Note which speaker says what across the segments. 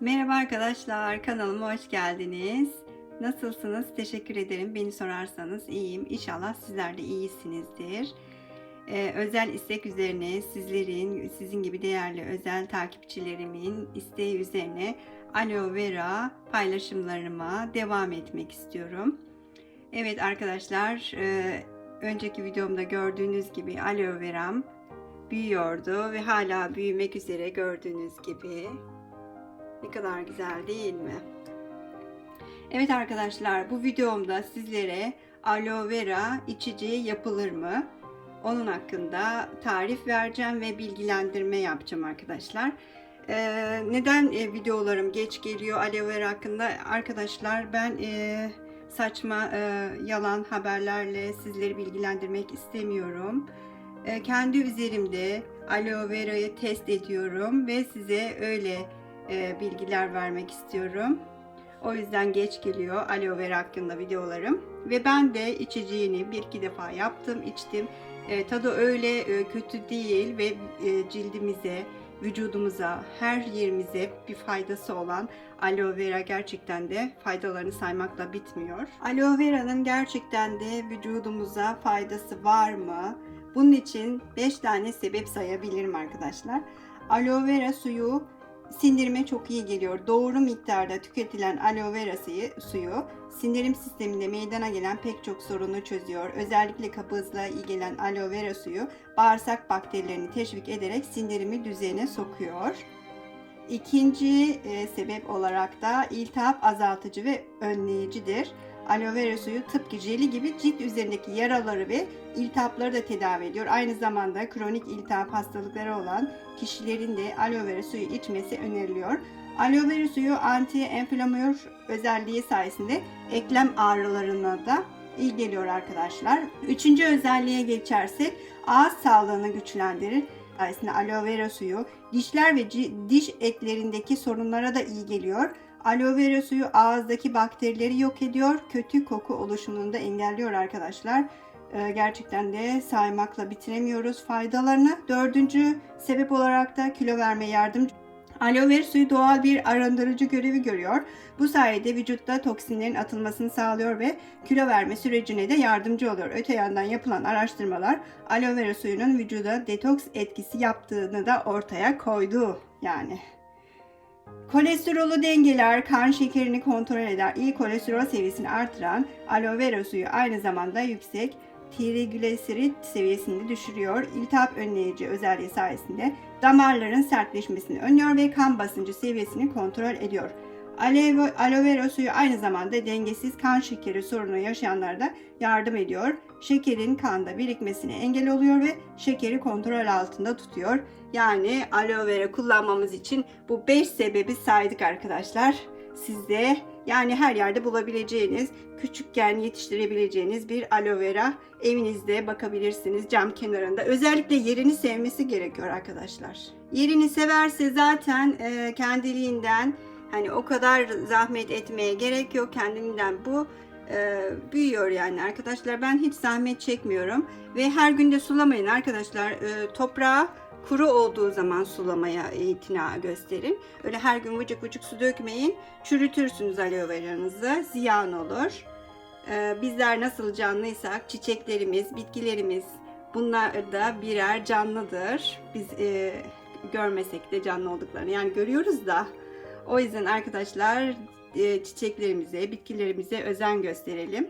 Speaker 1: Merhaba arkadaşlar, kanalıma hoş geldiniz. Nasılsınız? Teşekkür ederim. Beni sorarsanız iyiyim. İnşallah sizler de iyisinizdir. Ee, özel istek üzerine sizlerin, sizin gibi değerli özel takipçilerimin isteği üzerine aloe vera paylaşımlarıma devam etmek istiyorum. Evet arkadaşlar, e, önceki videomda gördüğünüz gibi aloe veram büyüyordu ve hala büyümek üzere gördüğünüz gibi. Ne kadar güzel değil mi? Evet arkadaşlar bu videomda sizlere aloe vera içeceği yapılır mı? Onun hakkında tarif vereceğim ve bilgilendirme yapacağım arkadaşlar. Ee, neden e, videolarım geç geliyor aloe vera hakkında? Arkadaşlar ben e, saçma e, yalan haberlerle sizleri bilgilendirmek istemiyorum. E, kendi üzerimde aloe vera'yı test ediyorum ve size öyle e, bilgiler vermek istiyorum. O yüzden geç geliyor aloe vera hakkında videolarım. Ve ben de içeceğini bir iki defa yaptım, içtim. E, tadı öyle e, kötü değil ve e, cildimize, vücudumuza, her yerimize bir faydası olan aloe vera gerçekten de faydalarını saymakla bitmiyor. Aloe vera'nın gerçekten de vücudumuza faydası var mı? Bunun için 5 tane sebep sayabilirim arkadaşlar. Aloe vera suyu sindirime çok iyi geliyor. Doğru miktarda tüketilen aloe vera suyu, sindirim sisteminde meydana gelen pek çok sorunu çözüyor. Özellikle kabızlığa iyi aloe vera suyu bağırsak bakterilerini teşvik ederek sindirimi düzene sokuyor. İkinci e, sebep olarak da iltihap azaltıcı ve önleyicidir. Aloe vera suyu tıpkı jeli gibi cilt üzerindeki yaraları ve iltihapları da tedavi ediyor. Aynı zamanda kronik iltihap hastalıkları olan kişilerin de aloe vera suyu içmesi öneriliyor. Aloe vera suyu anti-enflamör özelliği sayesinde eklem ağrılarına da iyi geliyor arkadaşlar. Üçüncü özelliğe geçersek ağız sağlığını güçlendirir. Sayesinde aloe vera suyu dişler ve diş etlerindeki sorunlara da iyi geliyor. Aloe vera suyu ağızdaki bakterileri yok ediyor. Kötü koku oluşumunu da engelliyor arkadaşlar. Ee, gerçekten de saymakla bitiremiyoruz faydalarını. Dördüncü sebep olarak da kilo verme yardımcı. Aloe vera suyu doğal bir arındırıcı görevi görüyor. Bu sayede vücutta toksinlerin atılmasını sağlıyor ve kilo verme sürecine de yardımcı oluyor. Öte yandan yapılan araştırmalar aloe vera suyunun vücuda detoks etkisi yaptığını da ortaya koydu. Yani Kolesterolü dengeler, kan şekerini kontrol eder. İyi kolesterol seviyesini artıran aloe vera suyu aynı zamanda yüksek trigliserit seviyesini düşürüyor. İltihap önleyici özelliği sayesinde damarların sertleşmesini önlüyor ve kan basıncı seviyesini kontrol ediyor. Aloe, aloe vera suyu aynı zamanda dengesiz kan şekeri sorunu yaşayanlarda yardım ediyor. Şekerin kanda birikmesine engel oluyor ve şekeri kontrol altında tutuyor. Yani aloe vera kullanmamız için bu 5 sebebi saydık arkadaşlar. Sizde yani her yerde bulabileceğiniz, küçükken yetiştirebileceğiniz bir aloe vera evinizde bakabilirsiniz cam kenarında. Özellikle yerini sevmesi gerekiyor arkadaşlar. Yerini severse zaten kendiliğinden hani o kadar zahmet etmeye gerek yok kendinden bu e, büyüyor yani arkadaşlar. Ben hiç zahmet çekmiyorum ve her günde sulamayın arkadaşlar. E, toprağa kuru olduğu zaman sulamaya itina gösterin. Öyle her gün vıcık vıcık su dökmeyin. Çürütürsünüz aloe veranızı. Ziyan olur. Ee, bizler nasıl canlıysak çiçeklerimiz, bitkilerimiz bunlar da birer canlıdır. Biz e, görmesek de canlı olduklarını yani görüyoruz da. O yüzden arkadaşlar e, çiçeklerimize, bitkilerimize özen gösterelim.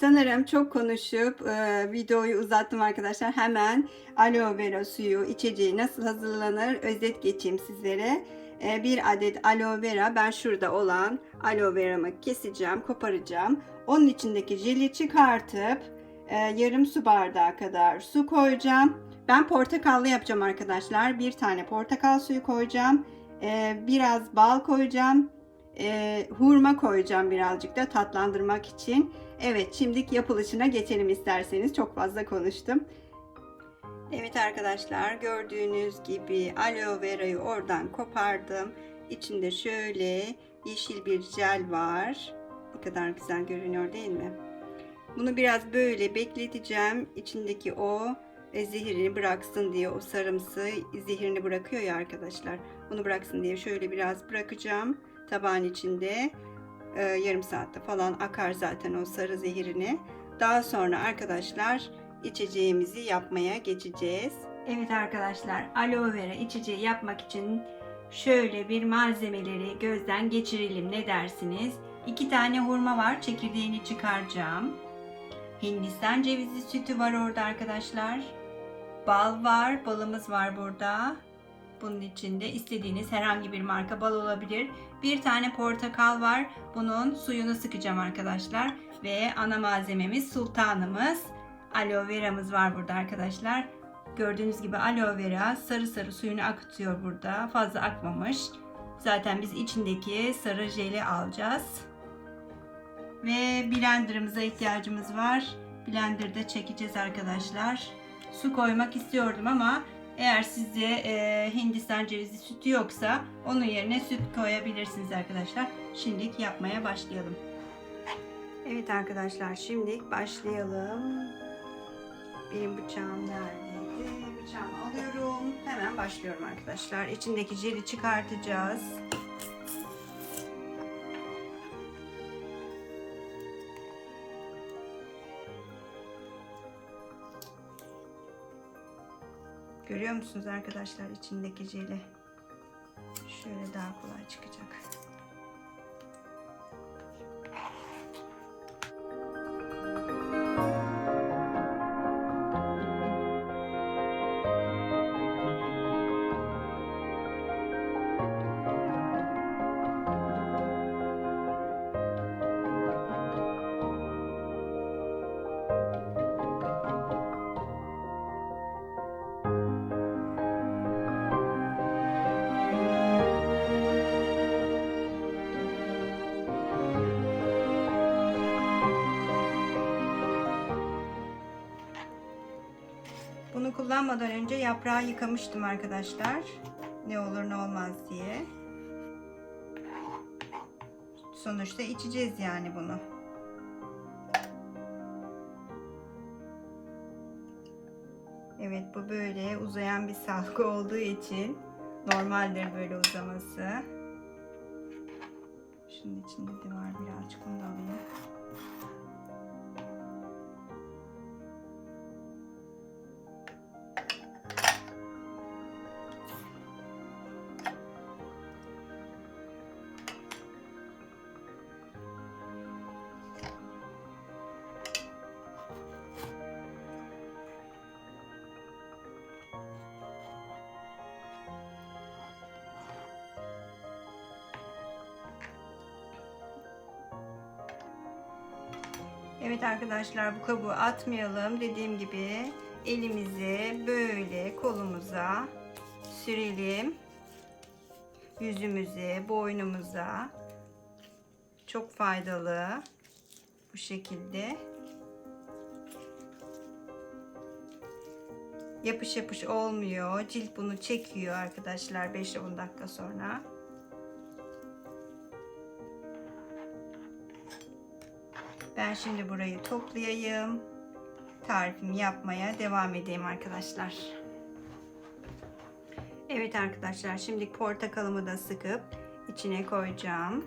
Speaker 1: Sanırım çok konuşup e, videoyu uzattım arkadaşlar. Hemen aloe vera suyu içeceği nasıl hazırlanır özet geçeyim sizlere. E, bir adet aloe vera ben şurada olan aloe veramı keseceğim, koparacağım. Onun içindeki jeli çıkartıp e, yarım su bardağı kadar su koyacağım. Ben portakallı yapacağım arkadaşlar. Bir tane portakal suyu koyacağım. E, biraz bal koyacağım. E, hurma koyacağım birazcık da tatlandırmak için. Evet şimdilik yapılışına geçelim isterseniz. Çok fazla konuştum. Evet arkadaşlar gördüğünüz gibi aloe vera'yı oradan kopardım. İçinde şöyle yeşil bir jel var. Ne kadar güzel görünüyor değil mi? Bunu biraz böyle bekleteceğim. İçindeki o e, zehirini bıraksın diye o sarımsı zehirini bırakıyor ya arkadaşlar. Onu bıraksın diye şöyle biraz bırakacağım tabağın içinde. E, yarım saatte falan akar zaten o sarı zehirini. Daha sonra arkadaşlar içeceğimizi yapmaya geçeceğiz. Evet arkadaşlar aloe vera içeceği yapmak için şöyle bir malzemeleri gözden geçirelim ne dersiniz? İki tane hurma var çekirdeğini çıkaracağım. Hindistan cevizi sütü var orada arkadaşlar. Bal var, balımız var burada. Bunun içinde istediğiniz herhangi bir marka bal olabilir. Bir tane portakal var. Bunun suyunu sıkacağım arkadaşlar. Ve ana malzememiz sultanımız. Aloe veramız var burada arkadaşlar. Gördüğünüz gibi aloe vera sarı sarı suyunu akıtıyor burada. Fazla akmamış. Zaten biz içindeki sarı jeli alacağız. Ve blenderımıza ihtiyacımız var. Blenderda çekeceğiz arkadaşlar. Su koymak istiyordum ama eğer sizde e, Hindistan cevizi sütü yoksa onun yerine süt koyabilirsiniz arkadaşlar. Şimdilik yapmaya başlayalım. Evet arkadaşlar şimdilik başlayalım. Benim bıçağım neredeydi? Bıçağımı alıyorum. Hemen başlıyorum arkadaşlar. İçindeki jeli çıkartacağız. Görüyor musunuz arkadaşlar içindeki jeli? Şöyle daha kolay çıkacak. Kullanmadan önce yaprağı yıkamıştım arkadaşlar. Ne olur ne olmaz diye. Sonuçta içeceğiz yani bunu. Evet bu böyle uzayan bir salgı olduğu için normaldir böyle uzaması. Şunun içinde de var birazcık onu da alayım. Evet arkadaşlar bu kabuğu atmayalım. Dediğim gibi elimizi böyle kolumuza sürelim. Yüzümüze, boynumuza. Çok faydalı. Bu şekilde. Yapış yapış olmuyor. Cilt bunu çekiyor arkadaşlar 5-10 dakika sonra. Ben şimdi burayı toplayayım. Tarifimi yapmaya devam edeyim arkadaşlar. Evet arkadaşlar şimdi portakalımı da sıkıp içine koyacağım.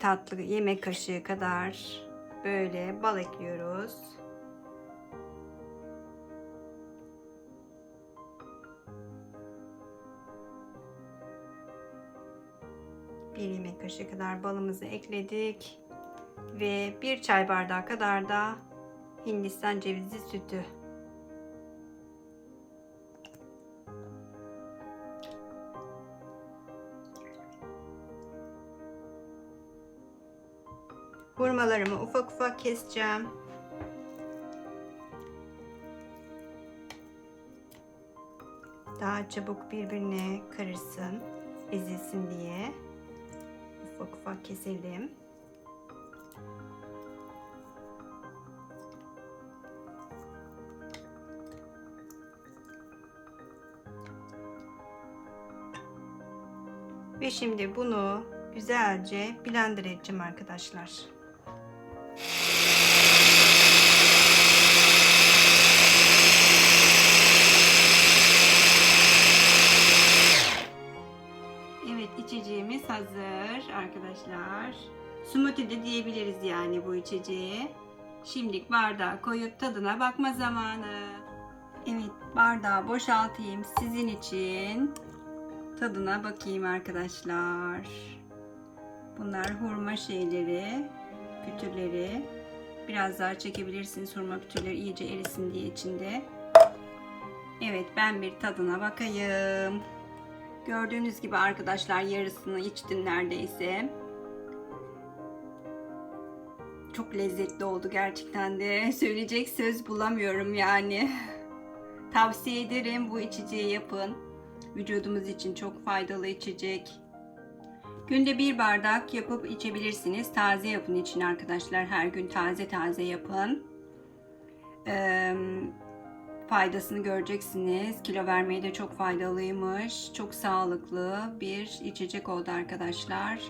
Speaker 1: Tatlı yemek kaşığı kadar böyle bal ekliyoruz. Bir yemek kaşığı kadar balımızı ekledik ve bir çay bardağı kadar da Hindistan cevizi sütü. Hurmalarımı ufak ufak keseceğim. Daha çabuk birbirine karışsın, ezilsin diye ufak ufak keselim. Ve şimdi bunu güzelce blender edeceğim arkadaşlar. Evet içeceğimiz hazır arkadaşlar. Smoothie de diyebiliriz yani bu içeceğe. Şimdilik bardağa koyup tadına bakma zamanı. Evet bardağı boşaltayım sizin için. Tadına bakayım arkadaşlar. Bunlar hurma şeyleri, pütürleri. Biraz daha çekebilirsiniz hurma pütürleri iyice erisin diye içinde. Evet ben bir tadına bakayım. Gördüğünüz gibi arkadaşlar yarısını içtim neredeyse. Çok lezzetli oldu gerçekten de. Söyleyecek söz bulamıyorum yani. Tavsiye ederim bu içeceği yapın. Vücudumuz için çok faydalı içecek. Günde bir bardak yapıp içebilirsiniz. Taze yapın için arkadaşlar. Her gün taze taze yapın. Ee, faydasını göreceksiniz. Kilo vermeye de çok faydalıymış. Çok sağlıklı bir içecek oldu arkadaşlar.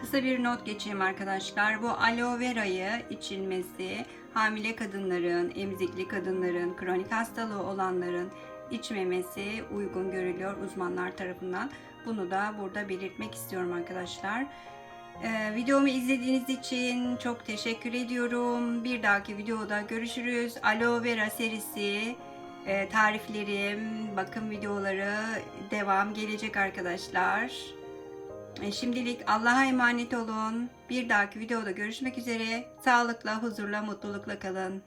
Speaker 1: Kısa bir not geçeyim arkadaşlar. Bu aloe verayı içilmesi hamile kadınların, emzikli kadınların, kronik hastalığı olanların içmemesi uygun görülüyor uzmanlar tarafından. Bunu da burada belirtmek istiyorum arkadaşlar. Ee, videomu izlediğiniz için çok teşekkür ediyorum. Bir dahaki videoda görüşürüz. Aloe vera serisi e, tariflerim, bakım videoları devam gelecek arkadaşlar. E, Şimdilik Allah'a emanet olun. Bir dahaki videoda görüşmek üzere. Sağlıkla, huzurla, mutlulukla kalın.